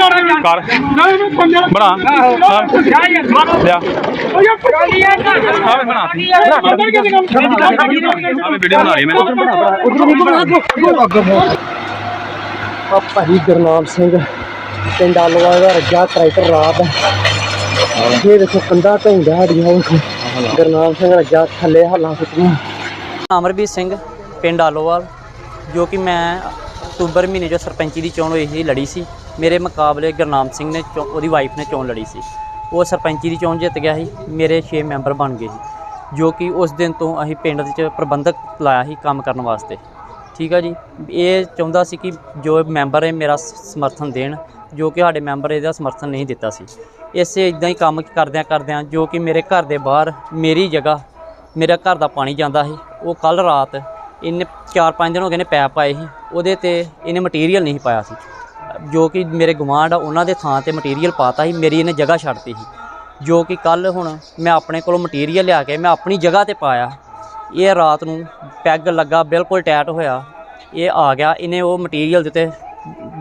ਕਰ ਬਣਾ ਲਿਆ ਆਵੇ ਬਣਾ। ਆਵੇ ਵੀਡੀਓ ਬਣਾ। ਰਹੀ ਮੈਂ ਆ ਭਾਈ ਗੁਰਨਾਮ ਸਿੰਘ ਪਿੰਡ ਆਲੋਵਾਲ ਦਾ ਰੱਜਾ ਟਰੈਕਟਰ ਰਾਤ। ਇਹ ਦੇਖੋ ਕੰਦਾ ਢੋਂਦਾ ਸਾਡੀਆਂ ਉਹ ਗੁਰਨਾਮ ਸਿੰਘ ਰੱਜਾ ਥੱਲੇ ਹੱਲਾਂ ਸੁੱਟੀਆਂ। ਅਮਰਬੀਰ ਸਿੰਘ ਪਿੰਡ ਆਲੋਵਾਲ ਜੋ ਕਿ ਮੈਂ ਅਕਤੂਬਰ ਮਹੀਨੇ ਜੋ ਸਰਪੰਚੀ ਦੀ ਚੋਣ ਹੋਈ ਸੀ ਲੜੀ ਸੀ। ਮੇਰੇ ਮੁਕਾਬਲੇ ਗੁਰਨਾਮ ਸਿੰਘ ਨੇ ਚੋ- ਉਹਦੀ ਵਾਈਫ ਨੇ ਚੋਣ ਲੜੀ ਸੀ। ਉਹ ਸਰਪੰਚੀ ਦੀ ਚੋਣ ਜਿੱਤ ਗਿਆ ਸੀ, ਮੇਰੇ 6 ਮੈਂਬਰ ਬਣ ਗਏ ਸੀ, ਜੋ ਕਿ ਉਸ ਦਿਨ ਤੋਂ ਅਸੀਂ ਪਿੰਡ ਵਿੱਚ ਪ੍ਰਬੰਧਕ ਲਾਇਆ ਸੀ ਕੰਮ ਕਰਨ ਵਾਸਤੇ। ਠੀਕ ਆ ਜੀ? ਇਹ ਚਾਹੁੰਦਾ ਸੀ ਕਿ ਜੋ ਮੈਂਬਰ ਹੈ ਮੇਰਾ ਸਮਰਥਨ ਦੇਣ, ਜੋ ਕਿ ਸਾਡੇ ਮੈਂਬਰ ਇਹਦਾ ਸਮਰਥਨ ਨਹੀਂ ਦਿੱਤਾ ਸੀ। ਇਸੇ ਇਦਾਂ ਹੀ ਕੰਮ ਕਰਦਿਆਂ ਕਰਦਿਆਂ ਜੋ ਕਿ ਮੇਰੇ ਘਰ ਦੇ ਬਾਹਰ ਮੇਰੀ ਜਗ੍ਹਾ, ਮੇਰਾ ਘਰ ਦਾ ਪਾਣੀ ਜਾਂਦਾ ਸੀ, ਉਹ ਕੱਲ ਰਾਤ ਇਹਨੇ 4-5 ਦਿਨ ਹੋ ਗਏ ਨੇ ਪੈਪ ਪਾਏ ਸੀ, ਉਹਦੇ ਤੇ ਇਹਨੇ ਮਟੀਰੀਅਲ ਨਹੀਂ ਪਾਇਆ ਸੀ। ਜੋ ਕਿ ਮੇਰੇ ਗੁਆਂਢ ਆ, ਉਹਨਾਂ ਦੇ ਥਾਂ ਤੇ ਮਟੀਰੀਅਲ ਪਾਤਾ ਸੀ, ਮੇਰੀ ਇਹਨੇ ਜਗ੍ਹਾ ਛੱਡਤੀ ਸੀ। ਜੋ ਕਿ ਕੱਲ ਹੁਣ ਮੈਂ ਆਪਣੇ ਕੋਲੋਂ ਮਟੀਰੀਅਲ ਲਿਆ ਕੇ ਮੈਂ ਆਪਣੀ ਜਗ੍ਹਾ ਤੇ ਪਾਇਆ। ਇਹ ਰਾਤ ਨੂੰ ਪੈਗ ਲੱਗਾ, ਬਿਲਕੁਲ ਟਾਈਟ ਹੋਇਆ। ਇਹ ਆ ਗਿਆ, ਇਹਨੇ ਉਹ ਮਟੀਰੀਅਲ ਦੇ ਉੱਤੇ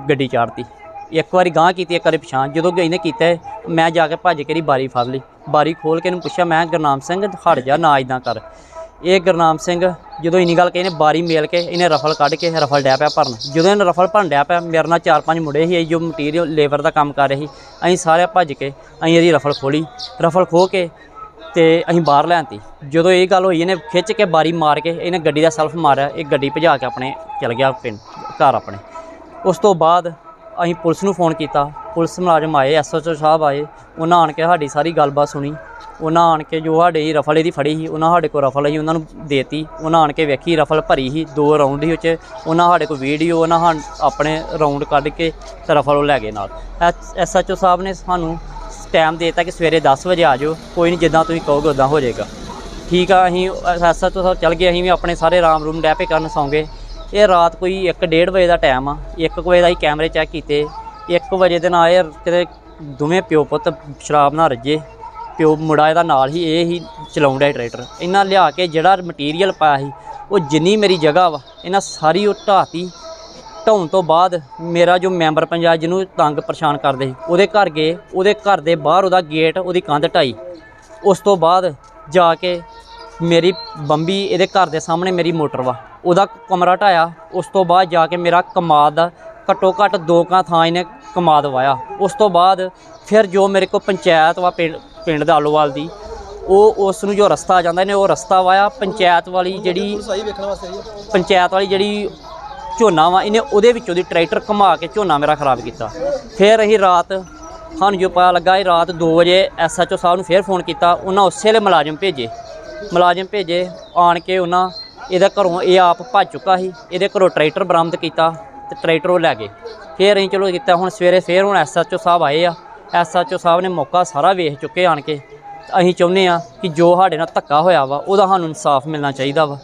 ਗੱਡੀ ਚਾੜਤੀ। ਇੱਕ ਵਾਰੀ ਗਾਂਹ ਕੀਤੀ, ਇੱਕ ਵਾਰੀ ਪਛਾਣ। ਜਦੋਂ ਕਿ ਇਹਨੇ ਕੀਤਾ, ਮੈਂ ਜਾ ਕੇ ਭੱਜ ਕੇ ਇਹਦੀ ਬਾਰੀ ਫੜ ਲਈ। ਬਾਰੀ ਖੋਲ ਕੇ ਇਹਨੂੰ ਪੁੱਛਿਆ, ਮੈਂ ਗੁਰਨਾਮ ਸਿੰਘ, ਹਟ ਜਾ, ਨਾ ਇਦਾਂ ਕਰ। ਇਹ ਗੁਰਨਾਮ ਸਿੰਘ ਜਦੋਂ ਇੰਨੀ ਗੱਲ ਕਹੀ ਇਹਨੇ ਬਾਰੀ ਮੇਲ ਕੇ ਇਹਨੇ ਰਫਲ ਕੱਢ ਕੇ ਰਫਲ ਡਿਆ ਪਿਆ ਭਰਨ। ਜਦੋਂ ਇਹਨੇ ਰਫਲ ਭਰਨ ਡਿਆ ਪਿਆ, ਮੇਰੇ ਨਾਲ ਚਾਰ ਪੰਜ ਮੁੰਡੇ ਸੀ, ਜੋ ਮਟੀਰੀਅਲ ਲੇਬਰ ਦਾ ਕੰਮ ਕਰ ਰਹੇ ਸੀ। ਅਸੀਂ ਸਾਰੇ ਭੱਜ ਕੇ ਅਸੀਂ ਇਹਦੀ ਰਫਲ ਖੋਲੀ। ਰਫਲ ਖੋ ਕੇ ਤੇ ਅਸੀਂ ਬਾਹਰ ਲੈਣਤੀ ਜਦੋਂ ਇਹ ਗੱਲ ਹੋਈ, ਇਹਨੇ ਖਿੱਚ ਕੇ ਬਾਰੀ ਮਾਰ ਕੇ ਇਹਨੇ ਗੱਡੀ ਦਾ ਸੈਲਫ ਮਾਰਿਆ, ਇਹ ਗੱਡੀ ਭਜਾ ਕੇ ਆਪਣੇ ਚਲ ਗਿਆ ਪਿੰਡ, ਘਰ ਆਪਣੇ। ਉਸ ਤੋਂ ਬਾਅਦ ਅਸੀਂ ਪੁਲਿਸ ਨੂੰ ਫੋਨ ਕੀਤਾ। ਪੁਲਿਸ ਮੁਲਾਜ਼ਮ ਆਏ ਐਸਐਚਓ ਸਾਹਿਬ ਆਏ, ਉਹਨਾਂ ਆਣ ਕੇ ਸਾਡੀ ਸਾਰੀ ਗੱਲਬਾਤ ਸੁਣੀ। ਉਹਨਾਂ ਆਣ ਕੇ ਜੋ ਸਾਡੇ ਰਫਲ ਇਹਦੀ ਫੜੀ ਸੀ, ਉਹਨਾਂ ਸਾਡੇ ਕੋਲ ਰਫਲ ਸੀ ਉਹਨਾਂ ਨੂੰ ਦੇਤੀ। ਉਹਨਾਂ ਆਣ ਕੇ ਵੇਖੀ ਰਫਲ ਭਰੀ ਸੀ, ਦੋ ਰਾਉਂਡ ਸੀ ਵਿੱਚ। ਉਹਨਾਂ ਸਾਡੇ ਕੋਲ ਵੀਡੀਓ ਉਹਨਾਂ ਹਾਂ ਆਪਣੇ ਰਾਉਂਡ ਕੱਢ ਕੇ ਤੇ ਰਫਲ ਉਹ ਲੈ ਗਏ ਨਾਲ। ਐਸਐਚਓ ਸਾਹਿਬ ਨੇ ਸਾਨੂੰ ਟਾਈਮ ਦੇਤਾ ਕਿ ਸਵੇਰੇ 10 ਵਜੇ ਆ ਜਾਓ। ਕੋਈ ਨਹੀਂ ਜਿੱਦਾਂ ਤੁਸੀਂ ਕਹੋਗੇ ਉਦਾਂ ਹੋ ਜਾਏਗਾ। ਠੀਕ ਆ, ਅਸੀਂ ਐਸਐਚਓ ਸਾਹਿਬ ਚੱਲ ਗਏ, ਅਸੀਂ ਵੀ ਆਪਣੇ ਸਾਰੇ ਆਰਾਮ ਰੂਮ ਡੈਪੇ ਕਰਨ ਸੌਂਗੇ ਇਹ ਰਾਤ ਕੋਈ 1:30 ਵਜੇ ਦਾ ਟਾਈਮ ਆ। 1 ਵਜੇ ਦਾ ਹੀ ਕੈਮਰੇ ਚੈੱਕ ਕੀਤੇ। 1 ਵਜੇ ਦੇ ਨਾਲ ਇਹ ਕਿਤੇ ਦੋਵੇਂ ਪਿਓ ਪੁੱਤ ਸ਼ਰਾਬ ਨਾਲ ਰੱਜੇ। ਪਿਓ ਮੁੰਡਾ ਇਹਦਾ ਨਾਲ ਹੀ ਇਹ ਹੀ ਚਲਾਉਂਦਾ ਟਰੈਕਟਰ। ਇਹਨਾਂ ਲਿਆ ਕੇ ਜਿਹੜਾ ਮਟੀਰੀਅਲ ਪਾਇਆ ਸੀ, ਉਹ ਜਿੰਨੀ ਮੇਰੀ ਜਗ੍ਹਾ ਵਾ, ਇਹਨਾਂ ਸਾਰੀ ਉਹ ਢਾਤੀ ਢਾਉਣ ਤੋਂ ਬਾਅਦ ਮੇਰਾ ਜੋ ਮੈਂਬਰ ਪੰਚਾਇਤ ਜਿਹਨੂੰ ਤੰਗ ਪਰੇਸ਼ਾਨ ਕਰਦੇ ਸੀ, ਉਹਦੇ ਘਰ ਗਏ, ਉਹਦੇ ਘਰ ਦੇ ਬਾਹਰ ਉਹਦਾ ਗੇਟ ਉਹਦੀ ਕੰਧ ਢਾਈ। ਉਸ ਤੋਂ ਬਾਅਦ ਜਾ ਕੇ ਮੇਰੀ ਬੰਬੀ ਇਹਦੇ ਘਰ ਦੇ ਸਾਹਮਣੇ ਮੇਰੀ ਮੋਟਰ ਵਾ, ਉਹਦਾ ਕਮਰਾ ਢਾਇਆ। ਉਸ ਤੋਂ ਬਾਅਦ ਜਾ ਕੇ ਮੇਰਾ ਕਮਾਦ ਦਾ ਘੱਟੋ ਘੱਟ ਦੋ ਕਾਂ ਥਾਂ ਇਹਨੇ ਕਮਾਦ ਵਾਇਆ ਉਸ ਤੋਂ ਬਾਅਦ ਫਿਰ ਜੋ ਮੇਰੇ ਕੋਲ ਪੰਚਾਇਤ ਵਾ ਪਿੰਡ ਪਿੰਡ ਦਾ ਆਲੋਵਾਲ ਦੀ ਉਹ ਉਸ ਨੂੰ ਜੋ ਰਸਤਾ ਜਾਂਦਾ ਇਹਨੇ ਉਹ ਰਸਤਾ ਵਾਇਆ ਪੰਚਾਇਤ ਵਾਲੀ ਜਿਹੜੀ ਪੰਚਾਇਤ ਵਾਲੀ ਜਿਹੜੀ ਝੋਨਾ ਵਾ ਇਹਨੇ ਉਹਦੇ ਵਿੱਚੋਂ ਦੀ ਟਰੈਕਟਰ ਘੁਮਾ ਕੇ ਝੋਨਾ ਮੇਰਾ ਖਰਾਬ ਕੀਤਾ। ਫਿਰ ਅਸੀਂ ਰਾਤ ਸਾਨੂੰ ਜੋ ਪਤਾ ਲੱਗਾ ਇਹ ਰਾਤ 2 ਵਜੇ ਐਸਐਚਓ ਸਾਹਿਬ ਨੂੰ ਫਿਰ ਫੋਨ ਕੀਤਾ ਉਹਨਾਂ ਉਸੇ ਵੇਲੇ ਮੁਲਾਜ਼ਮ ਭੇਜੇ। ਮੁਲਾਜ਼ਮ ਭੇਜੇ ਆਣ ਕੇ ਉਹਨਾਂ ਇਹਦੇ ਘਰੋਂ ਇਹ ਆਪ ਭੱਜ ਚੁੱਕਾ ਸੀ ਇਹਦੇ ਘਰੋਂ ਟਰੈਕਟਰ ਬਰਾਮਦ ਕੀਤਾ। ਤੇ ਟਰੈਕਟਰ ਉਹ ਲੈ ਗਏ। ਫਿਰ ਅਸੀਂ ਚਲੋ ਕੀਤਾ, ਹੁਣ ਸਵੇਰੇ ਫਿਰ ਹੁਣ ਐਸਐਚਓ ਸਾਹਿਬ ਆਏ ਆ। ਐਸਐਚਓ ਸਾਹਿਬ ਨੇ ਮੌਕਾ ਸਾਰਾ ਵੇਖ ਚੁੱਕੇ ਆਣ ਕੇ। ਅਸੀਂ ਚਾਹੁੰਦੇ ਆ ਕਿ ਜੋ ਸਾਡੇ ਨਾਲ ਧੱਕਾ ਹੋਇਆ ਵਾ, ਉਹਦਾ ਸਾਨੂੰ ਇਨਸਾਫ ਮਿਲਣਾ ਚਾਹੀਦਾ ਵਾ।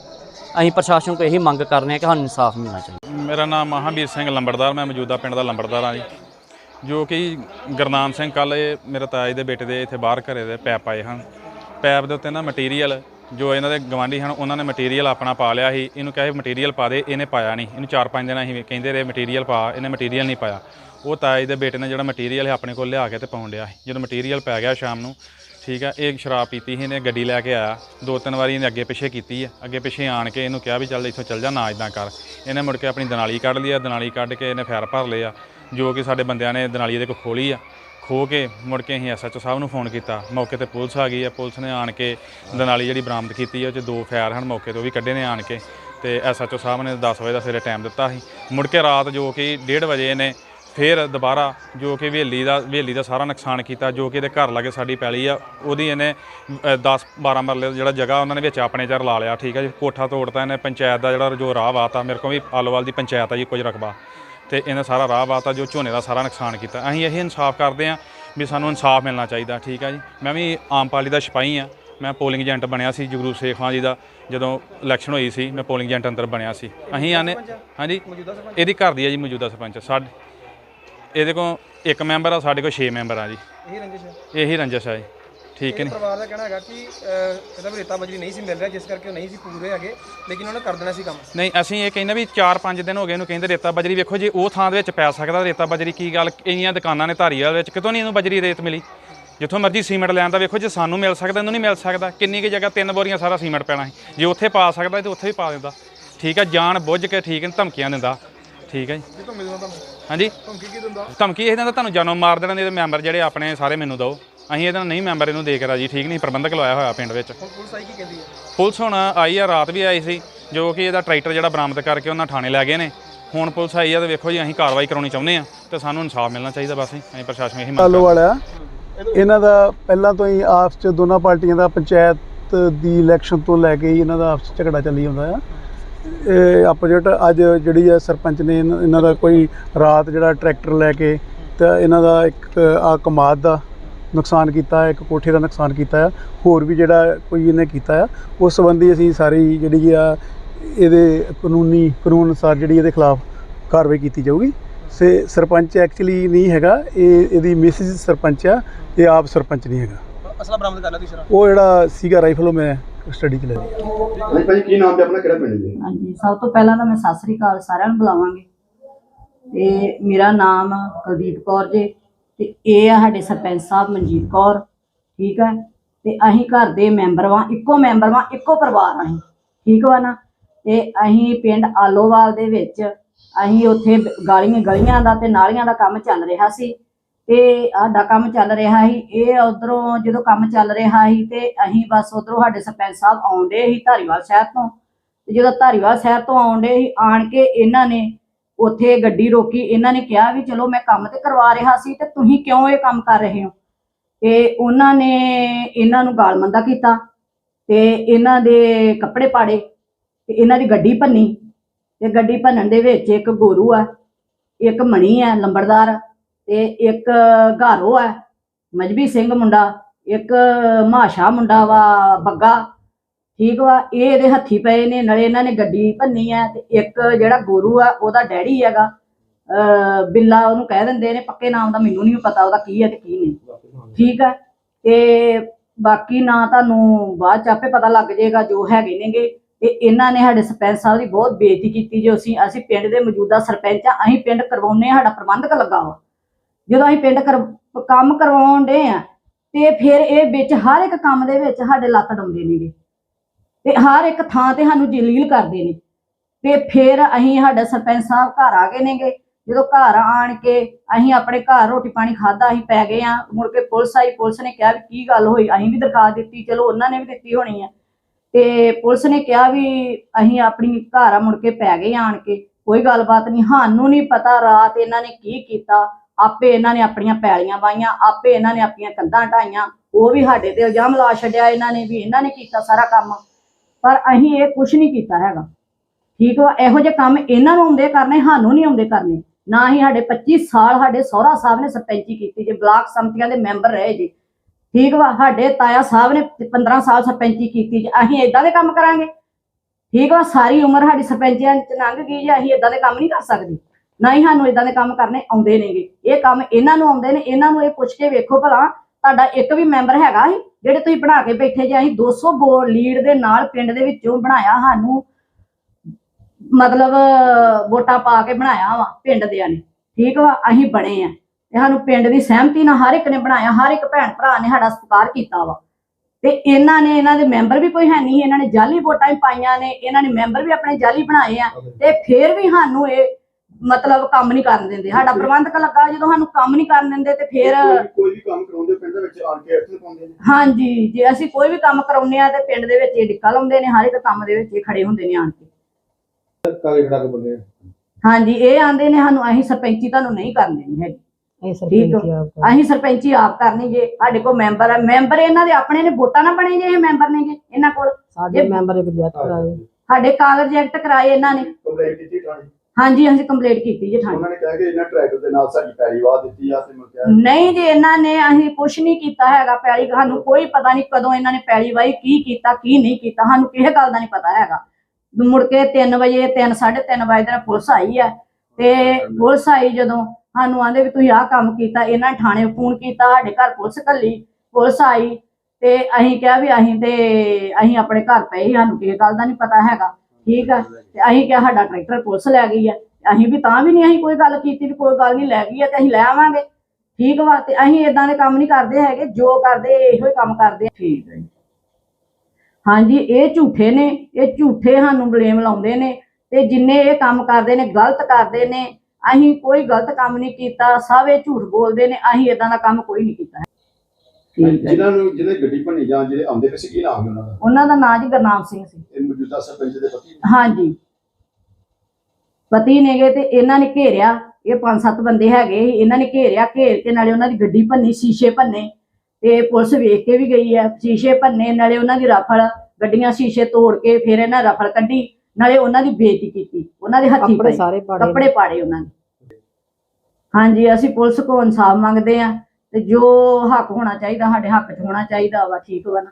ਅਸੀਂ ਪ੍ਰਸ਼ਾਸਨ ਤੋਂ ਇਹੀ ਮੰਗ ਕਰਨੇ ਆ ਕਿ ਸਾਨੂੰ ਇਨਸਾਫ ਮਿਲਣਾ ਚਾਹੀਦਾ। ਮੇਰਾ ਨਾਮ ਮਹਾਂਵੀਰ ਸਿੰਘ ਲੰਬੜਦਾਰ, ਮੈਂ ਮੌਜੂਦਾ ਪਿੰਡ ਦਾ ਲੰਬੜਦਾਰ ਹਾਂ ਜੀ। ਜੋ ਕਿ ਗੁਰਨਾਮ ਸਿੰਘ ਕੱਲ ਇਹ ਮੇਰੇ ਤਾਇਆ ਦੇ ਬੇਟੇ ਦੇ ਇੱਥੇ ਬਾਹਰ ਘਰੇ ਦੇ ਪੈਪ ਆਏ ਹਨ। ਪੈਪ ਦੇ ਉੱਤੇ ਨਾ ਮਟੀਰੀਅਲ ਜੋ ਇਹਨਾਂ ਦੇ ਗਵਾਂਢੀ ਹਨ, ਉਹਨਾਂ ਨੇ ਮਟੀਰੀਅਲ ਆਪਣਾ ਪਾ ਲਿਆ ਸੀ। ਇਹਨੂੰ ਕਹੇ ਮਟੀਰੀਅਲ ਪਾ ਦੇ, ਇਹਨੇ ਪਾਇਆ ਨਹੀਂ। ਇਹਨੂੰ 4-5 ਦਿਨ ਅਸੀਂ ਕਹਿੰਦੇ ਰਹੇ ਮਟੀਰੀਅਲ ਪਾ, ਇਹਨੇ ਮਟੀਰੀਅਲ ਨਹੀਂ ਪਾਇਆ। ਉਹ ਤਾਇਆ ਦੇ ਬੇਟੇ ਨੇ ਜਿਹੜਾ ਮਟੀਰੀਅਲ ਹੈ ਆਪਣੇ ਕੋਲ ਲਿਆ ਕੇ ਤੇ ਪਾਉਣ ਡਿਆ ਸੀ। ਜਦੋਂ ਮਟੀਰੀਅਲ ਪੈ ਗਿਆ ਸ਼ਾਮ ਨੂੰ, ਠੀਕ ਆ, ਇਹ ਸ਼ਰਾਬ ਪੀਤੀ ਸੀ, ਇਹਨੇ ਗੱਡੀ ਲੈ ਕੇ ਆਇਆ। ਦੋ ਤਿੰਨ ਵਾਰੀ ਇਹਨੇ ਅੱਗੇ ਪਿੱਛੇ ਕੀਤੀ ਆ। ਅੱਗੇ ਪਿੱਛੇ ਆਣ ਕੇ ਇਹਨੂੰ ਕਿਹਾ ਵੀ ਚੱਲ ਇੱਥੋਂ ਚੱਲ ਜਾ, ਨਾ ਇਦਾਂ ਕਰ। ਇਹਨੇ ਮੁੜ ਕੇ ਆਪਣੀ ਦਨਾਲੀ ਕੱਢ ਲਈ ਆ, ਦਨਾਲੀ ਕੱਢ ਕੇ ਇਹਨੇ ਫੈਰ ਭਰ ਲਿਆ ਜੋ ਕਿ ਸਾਡੇ ਬੰਦਿਆਂ ਨੇ ਦਨਾਲੀ ਦੇ ਕੋਲ ਖੋਲੀ ਆ। ਖੋ ਕੇ ਮੁੜ ਕੇ ਅਸੀਂ ਐਸਐਚਓ ਸਾਹਿਬ ਨੂੰ ਫੋਨ ਕੀਤਾ। ਮੌਕੇ ਤੇ ਪੁਲਿਸ ਆ ਗਈ ਹੈ। ਪੁਲਿਸ ਨੇ ਆਣ ਕੇ ਦਨਾਲੀ ਜਿਹੜੀ ਬਰਾਮਦ ਕੀਤੀ ਹੈ, ਉਹ 'ਚ ਦੋ ਫੈਰ ਹਨ ਮੌਕੇ ਤੋਂ, ਉਹ ਵੀ ਕੱਢੇ ਨੇ ਆਣ ਕੇ। ਤੇ ਐਸਐਚਓ ਸਾਹਿਬ ਨੇ 10 ਵਜੇ ਦਾ ਸਵੇਰੇ ਟਾਈਮ ਦਿੱਤਾ ਸੀ। ਮੁੜ ਕੇ ਰਾਤ ਜੋ ਕਿ 1:30 ਵਜੇ ਇਹਨੇ ਫਿਰ ਦੁਬਾਰਾ ਜੋ ਕਿ ਹਵੇਲੀ ਦਾ ਹਵੇਲੀ ਦਾ ਸਾਰਾ ਨੁਕਸਾਨ ਕੀਤਾ, ਜੋ ਕਿ ਇਹਦੇ ਘਰ ਲਾਗੇ ਸਾਡੀ ਪੈਲੀ ਆ, ਉਹਦੀ ਇਹਨੇ 10 12 ਮਰਲੇ ਦਾ ਜਿਹੜਾ ਜਗ੍ਹਾ ਉਹਨਾਂ ਨੇ ਵਿੱਚ ਆਪਣੇ ਚਰ ਲਾ ਲਿਆ, ਠੀਕ ਹੈ ਜੀ। ਕੋਠਾ ਤੋੜਤਾ ਇਹਨੇ, ਪੰਚਾਇਤ ਦਾ ਜਿਹੜਾ ਜੋ ਰਾਹ ਵਾਤਾ ਮੇਰੇ ਕੋਲ ਵੀ ਆਲੋਵਾਲ ਦੀ ਪੰਚਾਇਤ ਆ ਜੀ, ਕੁਝ ਰਕਬਾ। ਤੇ ਇਹਨੇ ਸਾਰਾ ਰਾਹ ਵਾਤਾ ਜੋ ਝੋਨੇ ਦਾ ਸਾਰਾ ਨੁਕਸਾਨ ਕੀਤਾ। ਅਸੀਂ ਇਹ ਇਨਸਾਫ ਕਰਦੇ ਆ ਵੀ ਸਾਨੂੰ ਇਨਸਾਫ ਮਿਲਣਾ ਚਾਹੀਦਾ ਠੀਕ ਆ ਜੀ? ਮੈਂ ਵੀ ਆਮ ਪਾਰਟੀ ਦਾ ਸਿਪਾਹੀ ਆ ਮੈਂ ਪੋਲਿੰਗ ਏਜੰਟ ਬਣਿਆ ਸੀ ਜਗਰੂਪ ਸੇਖ ਜੀ ਦਾ ਜਦੋਂ ਇਲੈਕਸ਼ਨ ਹੋਈ ਸੀ ਮੈਂ ਪੋਲਿੰਗ ਏਜੰਟ ਅੰਦਰ ਬਣਿਆ ਸੀ। ਅਸੀਂ ਆਨੇ ਹਾਂਜੀ। ਇਹਦੀ ਘਰ ਦੀ ਆ ਜੀ ਮੌਜੂਦਾ ਸਰਪੰਚ ਸਾਡੇ ਇਹਦੇ ਕੋਲ ਇੱਕ ਮੈਂਬਰ ਆ ਸਾਡੇ ਕੋਲ 6 ਮੈਂਬਰ ਆ ਜੀ। ਇਹੀ ਰੰਜਿਸ਼ ਇਹੀ ਰੰਜਿਸ਼ ਆ ਜੀ। ਠੀਕ ਹੈ ਪਰਿਵਾਰ ਦਾ ਕਹਿਣਾ ਹੈਗਾ ਕਿ ਅਹ, ਇਹਦਾ ਵੀ ਰੇਤਾ ਬਜਰੀ ਨਹੀਂ ਸੀ ਮਿਲ ਰਿਹਾ ਜਿਸ ਕਰਕੇ ਉਹ ਨਹੀਂ ਸੀ ਪੂਰੇ ਹੈਗੇ ਲੇਕਿਨ ਉਹਨਾਂ ਕਰ ਦੇਣਾ ਸੀ ਕੰਮ। ਨਹੀਂ ਅਸੀਂ ਇਹ ਕਹਿੰਦੇ ਵੀ 4-5 ਦਿਨ ਹੋ ਗਏ ਇਹਨੂੰ ਕਹਿੰਦੇ ਰੇਤਾ ਬਜਰੀ ਵੇਖੋ ਜੇ ਉਹ ਥਾਂ ਦੇ ਵਿੱਚ ਪੈ ਸਕਦਾ ਰੇਤਾ ਬਜਰੀ ਕੀ ਗੱਲ ਇੰਨੀਆਂ ਦੁਕਾਨਾਂ ਨੇ ਧਾਰੀਵਾਲ ਵਿੱਚ ਕਿਤੋਂ ਨਹੀਂ ਇਹਨੂੰ ਬਜਰੀ ਰੇਤ ਮਿਲੀ? ਜਿੱਥੋਂ ਮਰਜ਼ੀ ਸੀਮੈਂਟ ਲੈਣ ਦਾ ਵੇਖੋ ਜੇ ਸਾਨੂੰ ਮਿਲ ਸਕਦਾ ਇਹਨੂੰ ਨਹੀਂ ਮਿਲ ਸਕਦਾ ਕਿੰਨੀ ਕੁ ਜਗ੍ਹਾ ਤਿੰਨ ਬੋਰੀਆਂ ਸਾਰਾ ਸੀਮੈਂਟ ਪੈਣਾ ਸੀ। ਜੇ ਉੱਥੇ ਪਾ ਸਕਦਾ ਤੇ ਉੱਥੇ ਵੀ ਪਾ ਦਿੰਦਾ। ਠੀਕ ਹੈ ਜਾਣ ਬੁੱਝ ਕੇ ਠੀਕ ਹੈ ਧਮਕੀਆਂ ਦਿੰਦਾ। ਠੀਕ ਹੈ ਜੀ। ਧਮਕੀ ਦਿੰਦਾ? ਤੁਹਾਨੂੰ ਹਾਂਜੀ? ਧਮਕੀ ਕੀ ਦਿੰਦਾ? ਧਮਕੀ ਇਹਦੇ ਨਾਲ ਤੁਹਾਨੂੰ ਜਾਨੋਂ ਮਾਰ ਦੇਣਾ ਇਹਦੇ ਮੈਂਬਰ ਜਿਹੜੇ ਆਪਣੇ ਸਾਰੇ ਮੈਨੂੰ ਦਿਓ। ਅਸੀਂ ਇਹਦੇ ਨਾਲ ਨਹੀਂ ਮੈਂਬਰ ਇਹਨੂੰ ਦੇ ਕੇ ਰਾਜੀ ਠੀਕ ਨਹੀਂ ਪ੍ਰਬੰਧਕ ਲਵਾਇਆ ਹੋਇਆ ਪਿੰਡ ਵਿੱਚ। ਹੁਣ ਪੁਲਿਸ ਆਈ ਕੀ ਕਹਿੰਦੀ ਹੈ? ਪੁਲਿਸ ਹੁਣ ਆਈ ਆ ਰਾਤ ਵੀ ਆਈ ਸੀ ਜੋ ਕਿ ਇਹਦਾ ਟਰੈਕਟਰ ਜਿਹੜਾ ਬਰਾਮਦ ਕਰਕੇ ਉਹਨਾਂ ਥਾਣੇ ਲੈ ਗਏ ਨੇ। ਹੁਣ ਪੁਲਿਸ ਆਈ ਆ ਤੇ ਵੇਖੋ ਜੀ ਅਸੀਂ ਕਾਰਵਾਈ ਕਰਾਉਣੀ ਚਾਹੁੰਦੇ ਆ ਤੇ ਸਾਨੂੰ ਇਨਸਾਫ ਮਿਲਣਾ ਚਾਹੀਦਾ ਬਸ ਅਸੀਂ ਪ੍ਰਸ਼ਾਸਨ ਇਹੀ ਮੰਗ ਆਲੋ ਵਾਲਾ ਇਹਨਾਂ ਦਾ ਪਹਿਲਾਂ ਤੋਂ ਹੀ ਆਪਸ ਚ ਦੋਨਾਂ ਪਾਰਟੀਆਂ ਦਾ ਪੰਚਾਇਤ ਦੀ ਇਲੈਕਸ਼ਨ ਤੋਂ ਲੈ ਕੇ ਹੀ ਇਹਨਾਂ ਦਾ ਆਪਸ 'ਚ ਝਗੜਾ ਚੱਲੀ ਜਾਂਦਾ ਆ। ਇਹ ਆਪੋਜੀਟ ਅੱਜ ਜਿਹੜੀ ਆ ਸਰਪੰਚ ਨੇ ਇਹਨਾਂ ਇਹਨਾਂ ਦਾ ਕੋਈ ਰਾਤ ਜਿਹੜਾ ਟਰੈਕਟਰ ਲੈ ਕੇ ਤਾਂ ਇਹਨਾਂ ਦਾ ਇੱਕ ਆ ਕਮਾਦ ਦਾ ਨੁਕਸਾਨ ਕੀਤਾ ਇੱਕ ਕੋਠੇ ਦਾ ਨੁਕਸਾਨ ਕੀਤਾ ਆ ਹੋਰ ਵੀ ਜਿਹੜਾ ਕੋਈ ਇਹਨੇ ਕੀਤਾ ਆ ਉਸ ਸੰਬੰਧੀ ਅਸੀਂ ਸਾਰੀ ਜਿਹੜੀ ਆ ਇਹਦੇ ਕਾਨੂੰਨੀ ਕਾਨੂੰਨ ਅਨੁਸਾਰ ਜਿਹੜੀ ਇਹਦੇ ਖਿਲਾਫ ਕਾਰਵਾਈ ਕੀਤੀ ਜਾਊਗੀ। ਸੇ ਸਰਪੰਚ ਐਕਚੁਅਲੀ ਨਹੀਂ ਹੈਗਾ ਇਹ ਇਹਦੀ ਮਿਸਿਸ ਸਰਪੰਚ ਆ ਇਹ ਆਪ ਸਰਪੰਚ ਨਹੀਂ ਹੈਗਾ। ਅਸਲਾ ਬਰਾਮਦ ਕਰ ਲਿਆ ਤੁਸੀਂ ਸਰ? ਉਹ ਜਿਹੜਾ ਸੀਗਾ ਰਾਈਫਲ ਉਹ ਮੈਂ ਸਟੱਡੀ ਚ ਲੈ ਲਿਆ। ਹਾਂਜੀ ਭਾਜੀ ਕੀ ਨਾਮ ਤੇ ਆਪਣਾ ਕਿਹੜਾ ਪਿੰਡ ਜੀ? ਹਾਂਜੀ ਸਭ ਤੋਂ ਪਹਿਲਾਂ ਤਾਂ ਮੈਂ ਸਤਿ ਸ੍ਰੀ ਅਕਾਲ ਸਾਰਿਆਂ ਨੂੰ ਬੁਲਾਵਾਂਗੀ। ਤੇ ਮੇਰਾ ਨਾਮ ਕੁਲਦੀਪ ਕੌਰ ਜੇ ਤੇ ਇਹ ਆ ਸਾਡੇ ਸਰਪੰਚ ਸਾਹਿਬ ਮਨਜੀਤ ਕੌਰ, ਠੀਕ ਹੈ ਤੇ ਅਸੀਂ ਘਰ ਦੇ ਮੈਂਬਰ ਵਾਂ, ਇੱਕੋ ਮੈਂਬਰ ਵਾਂ, ਇੱਕੋ ਪਰਿਵਾਰ ਆਂ ਅਸੀਂ, ਠੀਕ ਵਾ ਨਾ? ਤੇ ਅਸੀਂ ਪਿੰਡ ਆਲੋਵਾਲ ਦੇ ਵਿੱਚ ਅਸੀਂ ਉੱਥੇ ਗਾਲੀਆਂ, ਗਲੀਆਂ ਦਾ ਤੇ ਨਾਲੀਆਂ ਦਾ ਕੰਮ ਚੱਲ ਰਿਹਾ ਸੀ। ਤੇ ਸਾਡਾ ਕੰਮ ਚੱਲ ਰਿਹਾ ਸੀ, ਇਹ ਉਧਰੋਂ ਜਦੋਂ ਕੰਮ ਚੱਲ ਰਿਹਾ ਸੀ ਤੇ ਅਸੀਂ ਬਸ ਉਧਰੋਂ ਸਾਡੇ ਸਰਪੰਚ ਸਾਹਿਬ ਆਉਂਦੇ ਸੀ ਧਾਰੀਵਾਲ ਸ਼ਹਿਰ ਤੋਂ। ਤੇ ਜਦੋਂ ਧਾਰੀਵਾਲ ਸ਼ਹਿਰ ਤੋਂ ਆਉਂਦੇ ਸੀ, ਆਣ ਕੇ ਇਹਨਾਂ ਨੇ ਉੱਥੇ ਗੱਡੀ ਰੋਕੀ, ਇਹਨਾਂ ਨੇ ਕਿਹਾ ਵੀ ਚਲੋ ਮੈਂ ਕੰਮ ਤੇ ਕਰਵਾ ਰਿਹਾ ਸੀ ਤੇ ਤੁਸੀਂ ਕਿਉਂ ਇਹ ਕੰਮ ਕਰ ਰਹੇ ਹੋ? ਤੇ ਉਹਨਾਂ ਨੇ ਇਹਨਾਂ ਨੂੰ ਗਾਲ ਮੰਦਾ ਕੀਤਾ ਤੇ ਇਹਨਾਂ ਦੇ ਕੱਪੜੇ ਪਾੜੇ ਤੇ ਇਹਨਾਂ ਦੀ ਗੱਡੀ ਭੰਨੀ ਤੇ ਗੱਡੀ ਭੰਨਣ ਦੇ ਵਿੱਚ ਇੱਕ ਗੋਰੂ ਆ, ਇੱਕ ਮਣੀ ਆ, ਲੰਬੜਦਾਰ ਤੇ ਇੱਕ ਘਾਰੋ ਆ, ਮਜਬੀ ਸਿੰਘ ਮੁੰਡਾ, ਇੱਕ ਮਾਸ਼ਾ ਮੁੰਡਾ ਵਾ, ਬੱਗਾ। ਠੀਕ ਵਾ ਇਹ ਇਹਦੇ ਹੱਥੀ ਪਏ ਨੇ ਨਾਲੇ ਇਹਨਾਂ ਨੇ ਗੱਡੀ ਭੰਨੀ ਆ ਤੇ ਇੱਕ ਜਿਹੜਾ ਗੋਰੂ ਆ ਉਹਦਾ ਡੈਡੀ ਹੈਗਾ। ਬਿੱਲਾ ਉਹਨੂੰ ਕਹਿ ਦਿੰਦੇ ਨੇ ਪੱਕੇ ਨਾਮ ਦਾ ਮੈਨੂੰ ਨਹੀਂ ਪਤਾ ਉਹਦਾ ਕੀ ਹੈ ਤੇ ਕੀ ਨਹੀਂ। ਠੀਕ ਹੈ ਤੇ ਬਾਕੀ ਨਾ ਤੁਹਾਨੂੰ ਬਾਅਦ ਚ ਆਪੇ ਪਤਾ ਲੱਗ ਜਾਏਗਾ ਜੋ ਹੈਗੇ ਨੇਗੇ। ਤੇ ਇਹਨਾਂ ਨੇ ਸਾਡੇ ਸਰਪੰਚ ਸਾਹਿਬ ਦੀ ਬਹੁਤ ਬੇਇੱਜ਼ਤੀ ਕੀਤੀ ਜੋ ਅਸੀਂ ਅਸੀਂ ਪਿੰਡ ਦੇ ਮੌਜੂਦਾ ਸਰਪੰਚ ਆ ਅਸੀਂ ਪਿੰਡ ਕਰਵਾਉਨੇ ਆ ਸਾਡਾ ਪ੍ਰਬੰਧਕ ਲੱਗਾ ਵਾ। ਜਦੋਂ ਅਸੀਂ ਪਿੰਡ ਕੰਮ ਕਰਵਾਉਣ ਦੇ ਆ ਤੇ ਫਿਰ ਇਹ ਵਿੱਚ ਹਰ ਇੱਕ ਕੰਮ ਦੇ ਵਿੱਚ ਸਾਡੇ ਲੱਤ ਡਾਉਂਦੇ ਨੇਗੇ। ਤੇ ਹਰ ਇੱਕ ਥਾਂ ਤੇ ਸਾਨੂੰ ਜਲੀਲ ਕਰਦੇ ਨੇ। ਤੇ ਫਿਰ ਅਸੀਂ ਸਾਡਾ ਸਰਪੰਚ ਸਾਹਿਬ ਘਰ ਆ ਗਏ ਨੇਗੇ। ਜਦੋਂ ਘਰ ਆਣ ਕੇ ਅਸੀਂ ਆਪਣੇ ਘਰ ਰੋਟੀ ਪਾਣੀ ਖਾਦਾ ਅਸੀਂ ਪੈ ਗਏ ਆ ਮੁੜ ਕੇ ਪੁਲਿਸ ਆਈ, ਪੁਲਿਸ ਨੇ ਕਿਹਾ ਵੀ ਕੀ ਗੱਲ ਹੋਈ? ਅਸੀਂ ਵੀ ਦਰਖਾਸਤ ਦਿੱਤੀ, ਚਲੋ ਉਹਨਾਂ ਨੇ ਵੀ ਦਿੱਤੀ ਹੋਣੀ ਆ। ਤੇ ਪੁਲਿਸ ਨੇ ਕਿਹਾ ਵੀ ਅਸੀਂ ਆਪਣੀ ਘਰ ਆ ਮੁੜ ਕੇ ਪੈ ਗਏ ਆਣ ਕੇ। ਕੋਈ ਗੱਲਬਾਤ ਨਹੀਂ, ਸਾਨੂੰ ਨਹੀਂ ਪਤਾ ਰਾਤ ਇਹਨਾਂ ਨੇ ਕੀ ਕੀਤਾ। ਆਪੇ ਇਹਨਾਂ ਨੇ ਆਪਣੀਆਂ ਪੈਲੀਆਂ ਵਾਈਆਂ ਆਪੇ ਇਹਨਾਂ ਨੇ ਆਪਣੀਆਂ ਕੰਧਾਂ ਢਾਈਆਂ ਉਹ ਵੀ ਸਾਡੇ ਤੇ ਇਲਜ਼ਾਮ ਲਾ ਛੱਡਿਆ ਇਹਨਾਂ ਨੇ ਵੀ ਇਹਨਾਂ ਨੇ ਕੀਤਾ ਸਾਰਾ ਕੰਮ। ਪਰ ਅਸੀਂ ਇਹ ਕੁਝ ਨਹੀਂ ਕੀਤਾ ਹੈਗਾ। ਠੀਕ ਵਾ? ਇਹੋ ਜਿਹੇ ਕੰਮ ਇਹਨਾਂ ਨੂੰ ਆਉਂਦੇ ਕਰਨੇ, ਸਾਨੂੰ ਨਹੀਂ ਆਉਂਦੇ ਕਰਨੇ। ਨਾ ਹੀ ਸਾਡੇ 25 ਸਾਲ ਸਾਡੇ ਸਹੁਰਾ ਸਾਹਿਬ ਨੇ ਸਰਪੰਚੀ ਕੀਤੀ ਜੇ, ਬਲਾਕ ਸੰਮਤੀਆਂ ਦੇ ਮੈਂਬਰ ਰਹੇ ਜੀ। ਠੀਕ ਵਾ? ਸਾਡੇ ਤਾਇਆ ਸਾਹਿਬ ਨੇ 15 ਸਾਲ ਸਰਪੰਚੀ ਕੀਤੀ ਜੀ, ਅਸੀਂ ਇਦਾਂ ਦੇ ਕੰਮ ਕਰਾਂਗੇ। ਠੀਕ ਵਾ? ਸਾਰੀ ਉਮਰ ਸਾਡੀ ਸਰਪੰਚੀਆਂ ਚ ਲੰਘ ਗਈ ਜੀ, ਅਸੀਂ ਇਦਾਂ ਦੇ ਕੰਮ ਨਹੀਂ ਕਰ ਸਕਦੇ। ਨਾ ਹੀ ਸਾਨੂੰ ਇਦਾਂ ਦੇ ਕੰਮ ਕਰਨੇ ਆਉਂਦੇ ਨੇਗੇ। ਇਹ ਕੰਮ ਇਹਨਾਂ ਨੂੰ ਆਉਂਦੇ ਨੇ, ਇਹਨਾਂ ਨੂੰ ਇਹ ਪੁੱਛ ਕੇ ਵੇਖੋ ਭਲਾ ਤੁਹਾਡਾ ਇੱਕ ਵੀ ਮੈਂਬਰ ਹੈਗਾ ਸੀ, ਜਿਹੜੇ ਤੁਸੀਂ ਬਣਾ ਕੇ ਬੈਠੇ ਜੇ, ਅਸੀਂ 200 ਬੋਰ ਲੀਡ ਦੇ ਨਾਲ ਪਿੰਡ ਦੇ ਵਿੱਚੋਂ ਬਣਾਇਆ ਸਾਨੂੰ। ਮਤਲਬ, ਵੋਟਾਂ ਪਾ ਕੇ ਬਣਾਇਆ ਵਾ ਪਿੰਡ ਦਿਆਂ ਨੇ। ਠੀਕ ਵਾ, ਅਸੀਂ ਬਣੇ ਆ। ਤੇ ਸਾਨੂੰ ਪਿੰਡ ਦੀ ਸਹਿਮਤੀ ਨਾਲ ਹਰ ਇੱਕ ਨੇ ਬਣਾਇਆ, ਹਰ ਇੱਕ ਭੈਣ ਭਰਾ ਨੇ ਸਾਡਾ ਸਤਿਕਾਰ ਕੀਤਾ ਵਾ। ਤੇ ਇਹਨਾਂ ਨੇ, ਇਹਨਾਂ ਦੇ ਮੈਂਬਰ ਵੀ ਕੋਈ ਹੈ ਨਹੀਂ, ਇਹਨਾਂ ਨੇ ਜਾਲੀ ਵੋਟਾਂ ਹੀ ਪਾਈਆਂ ਨੇ, ਇਹਨਾਂ ਨੇ ਮੈਂਬਰ ਵੀ ਆਪਣੇ ਜਾਲੀ ਬਣਾਏ ਆ। ਤੇ ਫੇਰ ਵੀ ਸਾਨੂੰ ਇਹ ਮਤਲਬ ਕੰਮ ਨਹੀਂ ਕਰਨ ਦਿੰਦੇ। ਸਾਡਾ ਪ੍ਰਬੰਧਕ ਲੱਗਾ ਜਦੋਂ ਸਾਨੂੰ ਕੰਮ ਨਹੀਂ ਕਰਨ ਦਿੰਦੇ ਤੇ ਫਿਰ ਕੋਈ- ਕੋਈ ਵੀ ਕੰਮ ਕਰਾਉਂਦੇ ਪਿੰਡ ਦੇ ਵਿੱਚ ਆਣ ਕੇ ਐਕਸ਼ਨ ਪਾਉਂਦੇ ਨੇ। ਹਾਂਜੀ ਜੇ ਅਸੀਂ ਕੋਈ ਵੀ ਕੰਮ ਕਰਾਉਂਦੇ ਆ ਤੇ ਪਿੰਡ ਦੇ ਵਿੱਚ ਇਹ ਡਿੱਕਾ ਲਾਉਂਦੇ ਨੇ ਹਰ ਇੱਕ ਕੰਮ ਦੇ ਵਿੱਚ ਇਹ ਖੜੇ ਹੁੰਦੇ ਨੇ ਆਣ ਕੇ। ਖੜਾ ਹਾਂਜੀ ਇਹ ਆਂਦੇ ਨੇ ਸਾਨੂੰ ਅਸੀਂ ਸਰਪੰਚੀ ਤੁਹਾਨੂੰ ਨਹੀਂ ਕਰਨ ਦੇਣੀ ਹੈਗੀ। ਠੀਕ। ਅਸੀਂ ਸਰਪੰਚੀ ਆਪ ਕਰਨੀ ਜੇ ਸਾਡੇ ਕੋਲ ਮੈਂਬਰ ਆ। ਮੈਂਬਰ ਇਹਨਾਂ ਦੇ ਆਪਣੇ ਨੇ ਵੋਟਾਂ ਨਾ ਬਣੇ ਜੇ ਇਹ ਮੈਂਬਰ ਨੇਗੇ ਇਹਨਾਂ ਕੋਲ। ਸਾਡੇ ਮੈਂਬਰ ਰਿਜੈਕਟ ਕਰਾਏ। ਸਾਡੇ ਕਾਗਜ਼ ਐਕਟ ਕਰਾਏ ਇਹਨਾਂ ਨੇ। ਕੰਪਲੇਂਟ ਕੀਤੀ ਥਾਣੇ। ਹਾਂਜੀ ਅਸੀਂ ਕੰਪਲੀਟ ਕੀਤੀ ਜੇ ਥਾਣੇ। ਉਹਨਾਂ ਨੇ ਕਿਹਾ ਕਿ ਇਹਨਾਂ ਟਰੈਕਟਰ ਦੇ ਨਾਲ ਸਾਡੀ ਪੈਰੀ ਵਾਹ ਦਿੱਤੀ ਆ ਤੇ ਮੈਂ ਕਿਹਾ ਨਹੀਂ ਜੀ ਇਹਨਾਂ ਨੇ ਅਸੀਂ ਕੁਝ ਨਹੀਂ ਕੀਤਾ ਹੈਗਾ ਪੈਲੀ ਸਾਨੂੰ ਕੋਈ ਪਤਾ ਨਹੀਂ ਕਦੋਂ ਇਹਨਾਂ ਨੇ ਪੈਲੀ ਵਾਈ ਕੀ ਕੀਤਾ ਕੀ ਨਹੀਂ ਕੀਤਾ। ਸਾਨੂੰ ਕਿਸੇ ਗੱਲ ਦਾ ਨਹੀਂ ਪਤਾ ਹੈਗਾ। ਮੁੜ ਕੇ 3 ਵਜੇ 3 3:30 ਵਜੇ ਦਾ ਪੁਲਿਸ ਆਈ ਹੈ। ਤੇ ਪੁਲਿਸ ਆਈ ਜਦੋਂ ਸਾਨੂੰ ਆਂਦੇ ਵੀ ਤੁਸੀਂ ਆਹ ਕੰਮ ਕੀਤਾ ਇਹਨਾਂ ਨੇ ਥਾਣੇ ਫੋਨ ਕੀਤਾ ਸਾਡੇ ਘਰ ਪੁਲਿਸ ਘੱਲੀ। ਪੁਲਿਸ ਆਈ ਤੇ ਅਸੀਂ ਕਿਹਾ ਵੀ ਅਸੀਂ ਤੇ ਅਸੀਂ ਆਪਣੇ ਘਰ ਪਏ ਸਾਨੂੰ ਕਿਸੇ ਗੱਲ ਦਾ ਨਹੀਂ ਪਤਾ ਹੈਗਾ। ਠੀਕ ਆ? ਤੇ ਅਸੀਂ ਕਿਹਾ ਸਾਡਾ ਟਰੈਕਟਰ ਪੁਲਿਸ ਲੈ ਗਈ ਆ। ਅਸੀਂ ਵੀ ਤਾਂ ਵੀ ਨਹੀਂ ਅਸੀਂ ਕੋਈ ਗੱਲ ਕੀਤੀ ਵੀ ਕੋਈ ਗੱਲ ਨਹੀਂ ਲੈ ਗਈ ਆ ਤੇ ਅਸੀਂ ਲੈ ਆਵਾਂਗੇ। ਠੀਕ ਵਾ? ਤੇ ਅਸੀਂ ਇਦਾਂ ਦੇ ਕੰਮ ਨਹੀਂ ਕਰਦੇ ਹੈਗੇ। ਜੋ ਕਰਦੇ ਇਹੋ ਹੀ ਕੰਮ ਕਰਦੇ ਆ। ਠੀਕ ਹੈ। ਹਾਂਜੀ ਇਹ ਝੂਠੇ ਨੇ। ਇਹ ਝੂਠੇ ਸਾਨੂੰ ਬਲੇਮ ਲਾਉਂਦੇ ਨੇ। ਤੇ ਜਿੰਨੇ ਇਹ ਕੰਮ ਕਰਦੇ ਨੇ ਗਲਤ ਕਰਦੇ ਨੇ ਅਸੀਂ ਕੋਈ ਗਲਤ ਕੰਮ ਨਹੀਂ ਕੀਤਾ। ਸਭ ਇਹ ਝੂਠ ਬੋਲਦੇ ਨੇ। ਅਸੀਂ ਇਦਾਂ ਦਾ ਕੰਮ ਕੋਈ ਨਹੀਂ ਕੀਤਾ। ਠੀਕ ਹੈ ਜੀ। ਜਿਨ੍ਹਾਂ ਨੂੰ ਜਿਹਦੇ ਗੱਡੀ ਭੰਨੀ ਜਾਂ ਜਿਹੜੇ ਆਉਂਦੇ ਪਏ ਸੀ ਕੀ ਨਾਮ ਹੈ ਉਹਨਾਂ ਦਾ? ਉਹਨਾਂ ਦਾ ਨਾਂ ਜੀ ਗੁਰਨਾਮ ਸਿੰਘ ਸੀ। ਇਹ ਮੌਜੂਦਾ ਸਰਪੰਚ ਦੇ ਪਤੀ ਹਾਂਜੀ। ਪਤੀ ਨੇਗੇ ਤੇ ਇਹਨਾਂ ਨੇ ਘੇਰਿਆ ਇਹ ਪੰਜ ਸੱਤ ਬੰਦੇ ਹੈਗੇ ਸੀ, ਇਹਨਾਂ ਨੇ ਘੇਰਿਆ ਘੇਰ ਕੇ ਨਾਲੇ ਉਹਨਾਂ ਦੀ ਗੱਡੀ ਭੰਨੀ ਸ਼ੀਸ਼ੇ ਭੰਨੇ। ਤੇ ਪੁਲਿਸ ਵੇਖ ਕੇ ਵੀ ਗਈ ਹੈ ਸ਼ੀਸ਼ੇ ਭੰਨੇ ਨਾਲੇ ਉਹਨਾਂ ਦੀ ਰਫਲ ਗੱਡੀਆਂ ਸ਼ੀਸ਼ੇ ਤੋੜ ਕੇ ਫਿਰ ਇਹਨਾਂ ਰਫਲ ਕੱਢੀ ਨਾਲੇ ਉਹਨਾਂ ਦੀ ਬੇਇੱਜ਼ਤੀ ਕੀਤੀ ਉਹਨਾਂ ਦੇ ਹੱਥੀ ਕੱਪੜੇ ਸਾਰੇ ਪਾੜੇ ਕੱਪੜੇ ਪਾੜੇ ਉਹਨਾਂ ਨੇ ਹਾਂਜੀ ਅਸੀਂ ਪੁਲਿਸ ਕੋਲ ਇਨਸਾਫ ਮੰਗਦੇ ਆ ਤੇ ਜੋ ਹੱਕ ਹੋਣਾ ਚਾਹੀਦਾ ਸਾਡੇ ਹੱਕ 'ਚ ਹੋਣਾ ਚਾਹੀਦਾ ਵਾ ਠੀਕ ਵਾ ਨਾ।